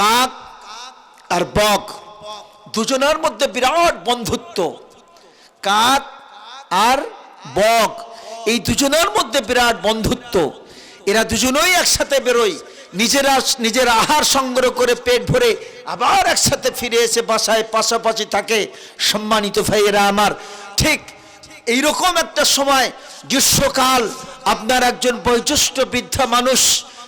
কাক আর বক দুজনের মধ্যে বিরাট বন্ধুত্ব। কাক আর বক, এই দুজনের মধ্যে বিরাট বন্ধুত্ব। এরা দুজনেই একসাথে বেরোয়, নিজেরা নিজের আহার সংগ্রহ করে পেট ভরে আবার একসাথে ফিরে এসে বাসায় পাশাপাশি থাকে। সম্মানিত ভাইয়েরা আমার, ঠিক এইরকম একটা সময়, গ্রীষ্মকাল, আপনার একজন বয়োজ্যেষ্ঠ বৃদ্ধা মানুষ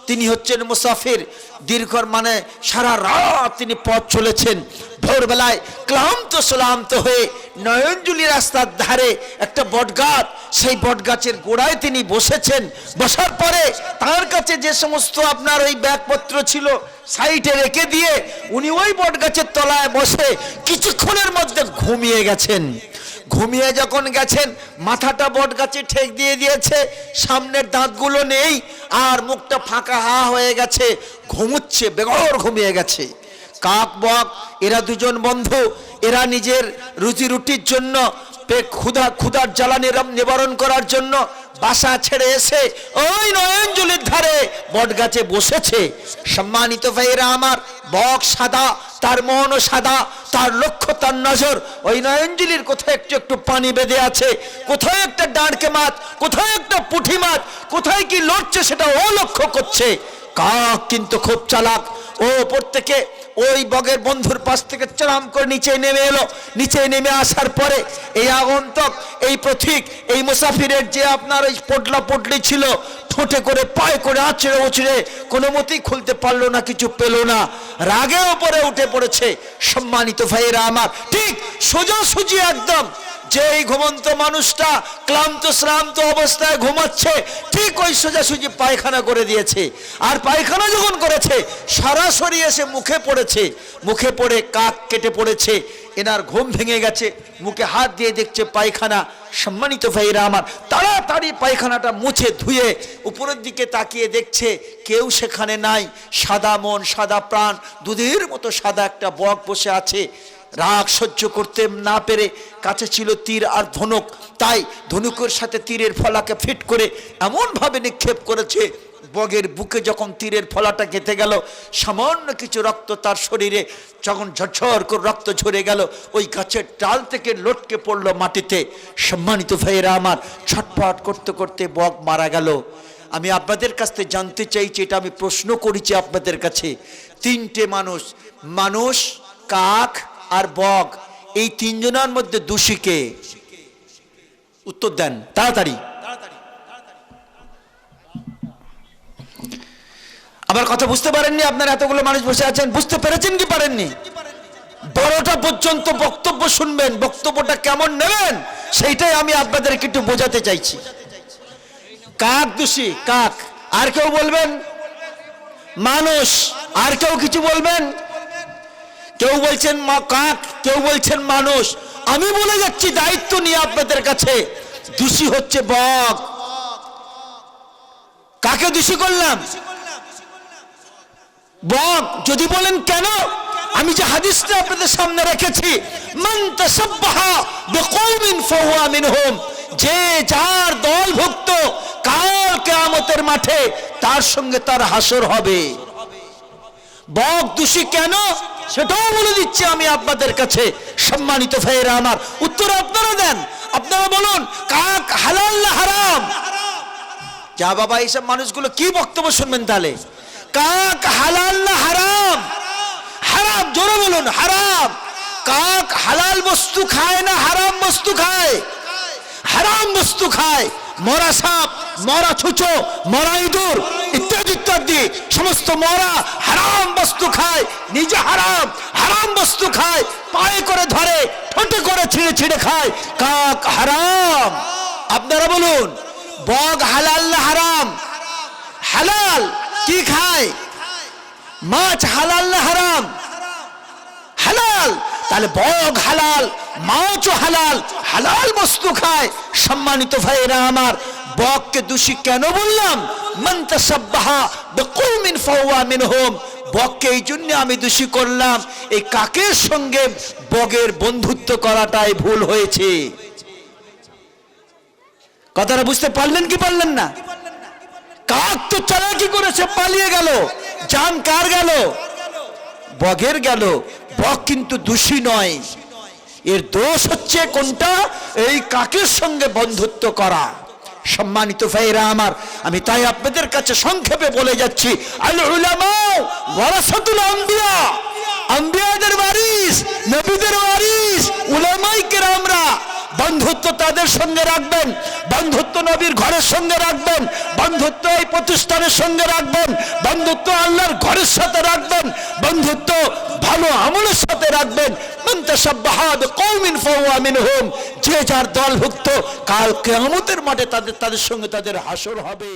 তিনি হচ্ছেন মুসাফির। দীর্ঘর মানে সারা রাত তিনি পথ চলেছেন। ভোরবেলায় ক্লান্ত শ্লান্ত হয়ে নয়নজুলি রাস্তার ধারে একটা বটগাছ, সেই বটগাছের গোড়ায় তিনি বসেছেন। বসার পরে তার কাছে যে সমস্ত আপনার ওই ব্যাগপত্র ছিল, সাইডে রেখে দিয়ে উনি ওই বটগাছের তলায় বসে কিছুক্ষণের মধ্যে ঘুমিয়ে গেছেন। ঘুমিয়ে যখন গেছেন, মাথাটা বট গাছে ঠেক দিয়ে দিয়েছে, সামনের দাঁতগুলো নেই, আর মুখটা ফাঁকা হা হয়ে গেছে, ঘুমুচ্ছে বেগর ঘুমিয়ে গেছে। কাক, বক, এরা দুজন বন্ধু, এরা নিজের রুজি রুটির জন্য, পেট ক্ষুধা, ক্ষুধার জ্বালানি নিবারণ করার জন্য বাসা ছেড়ে এসে ওই নয়নজলির ধারে বট গাছে বসেছে। সম্মানিত ভাইয়েরা আমার, বক সাদা, তার মনও সাদা, তার লক্ষ্য, তার নজর। ওই নয়নজলির কোথায় একটু একটু পানি বেঁধে আছে? কোথায় একটা ডাঁড়কে মাছ? কোথায় একটা পুঁঠি মাছ? কোথায় কি লড়ছে সেটা ও লক্ষ্য করছে। কাক কিন্তু খুব চালাক। ও ওপর থেকে ওই বগের বন্ধুর পাশ থেকে চরাম করে নিচে নেমে এলো। নিচে নেমে আসার পরে এই আগন্তক, এই প্রতীক, এই মুসাফিরের যে আপনার ওই পটলা পটলি ছিল, ঠোঁটে করে পায়ে করে আছড়ে উছড়ে কোনো মতেই খুলতে পারল না, কিছু পেল না। রাগে ওপরে উঠে পড়েছে সম্মানিত ভাইয়েরা আমার। ঠিক সোজাসুজি একদম যে এই ঘুমন্ত মানুষটা ক্লান্ত, শ্রান্ত অবস্থায় ঘুমাচ্ছে, ঠিক ওই সোজাসুজি পায়খানা করে দিয়েছে। আর পায়খানা যখন করেছে, সরাসরি এসে মুখে পড়েছে। মুখে পড়ে কাক কেটে পড়েছে। এনার ঘুম ভেঙে গেছে। মুখে হাত দিয়ে দেখছে পায়খানা। সম্মানিত ভাইরা আমার, তাড়াতাড়ি পায়খানাটা মুছে ধুয়ে উপরের দিকে তাকিয়ে দেখছে কেউ সেখানে নাই। সাদা মন, সাদা প্রাণ, দুধের মতো সাদা একটা বক বসে আছে। রাগ সহ্য করতে না পেরে কাছে ছিল তীর আর ধনুক। তাই ধনুকের সাথে তীরের ফলাকে ফিট করে এমনভাবে নিক্ষেপ করেছে, বগের বুকে যখন তীরের ফলাটা গেঁথে গেল, সামান্য কিছু রক্ত তার শরীরে যখন ঝরঝর করে রক্ত ঝরে গেল, ওই গাছের ডাল থেকে লটকে পড়ল মাটিতে। সম্মানিত ভাইয়েরা আমার, ছটফট করতে করতে বগ মারা গেল। আমি আপনাদের কাছ থেকে জানতে চাইছি, এটা আমি প্রশ্ন করেছি আপনাদের কাছে। তিনটে মানুষ মানুষ, কাক আর বক, এই তিনজনের মধ্যে দোষীকে। উত্তর দেন, তাড়াতাড়ি। আমার কথা বুঝতে পারেননি আপনার, এতগুলো মানুষ বসে আছেন, বুঝতে পেরেছেন কি পারেননি? বড়টা পর্যন্ত বক্তব্য শুনবেন, বক্তব্যটা কেমন নেবেন, সেইটাই আমি আপনাদেরকে একটু বোঝাতে চাইছি। কাক দোষী, কাক। আর কেউ বলবেন? মানুষ। আর কেউ কিছু বলবেন? কেউ বলছেন মা কাক, কেউ বলছেন মানুষ। আমি বলে যাচ্ছি, দায়িত্ব নিয়ে আপনাদের কাছে। দোষী হচ্ছে বক। কাকে দোষী করলাম? বক, যদি বলেন কেন? আমি যে হাদিসটা আপনাদের সামনে রেখেছি যে যার দলভুক্ত কাল কিয়ামতের মাঠে, তার সঙ্গে তার হাসর হবে। বক দোষী কেন? সেটাও বলে দিচ্ছি আমি আপনাদের কাছে, সম্মানিত ভাইয়েরা আমার। উত্তর আপনারা দেন। আপনারা বলুন, কাক হালাল না হারাম? যা বাবা, এইসব মানুষগুলো কি বক্তব্য শুনবেন তাহলে? কাক হালাল না হারাম? হারাম, জোরে বলুন, হারাম। কাক হালাল বস্তু খায় না হারাম বস্তু খায়? হারাম বস্তু খায়। মরা সাপ, মরা ছুঁচো, মরা ইঁদুর। ইত্যাদি ইত্যাদি সমস্ত মরা হারাম বস্তু খায়, নিজে হারাম হারাম বস্তু খায়, পায়ে করে ধরে, ঠোঁটে করে ছিঁড়ে ছিঁড়ে খায়, কাক হারাম। আপনারা বলুন, বগ হালাল না হারাম? হালাল কি খায়? মাছ হালাল না হারাম? হালাল। তাহলে বগ হালাল, মাছও হালাল হালাল বস্তু খায়। সম্মানিত ভাইয়েরা আমার বককে দোষী কেন বললাম? মান তাসাব্বাহা বিকওমিন ফাহুয়া মিনহুম। বককে এই জন্য আমি দোষী করলাম। এই কাকের সঙ্গে বগের বন্ধুত্ব করাটাই ভুল হয়েছে। কথাটা বুঝতে পারলেন কি পারলেন না? কাক তো চালাকি করেছে পালিয়ে গেল। জান কার গেল? বগের গেল। বক কিন্তু দোষী নয়। এর দোষ হচ্ছে কোনটা? এই কাকের সঙ্গে বন্ধুত্ব করা। সম্মানিত ভাইরা আমার, আমি তাই আপনাদের কাছে সংক্ষেপে বলে যাচ্ছি আল ওয়ারাসাতুল আম্বিয়া, আম্বিয়াদের ওয়ারিস, নবীদের ওয়ারিস উলামাই কেরামরা, বন্ধুত্ব তাদের সঙ্গে রাখবেন, বন্ধুত্ব নবীর ঘরের সঙ্গে রাখবেন, বন্ধুত্ব এই প্রতিষ্ঠানের সঙ্গে রাখবেন, বন্ধুত্ব আল্লাহর ঘরের সাথে রাখবেন, বন্ধুত্ব ভালো আমলের সাথে রাখবেন যে যার দলভুক্ত কাল কিয়ামতের মাঠে তাদের তাদের সঙ্গে তাদের হাসর হবে।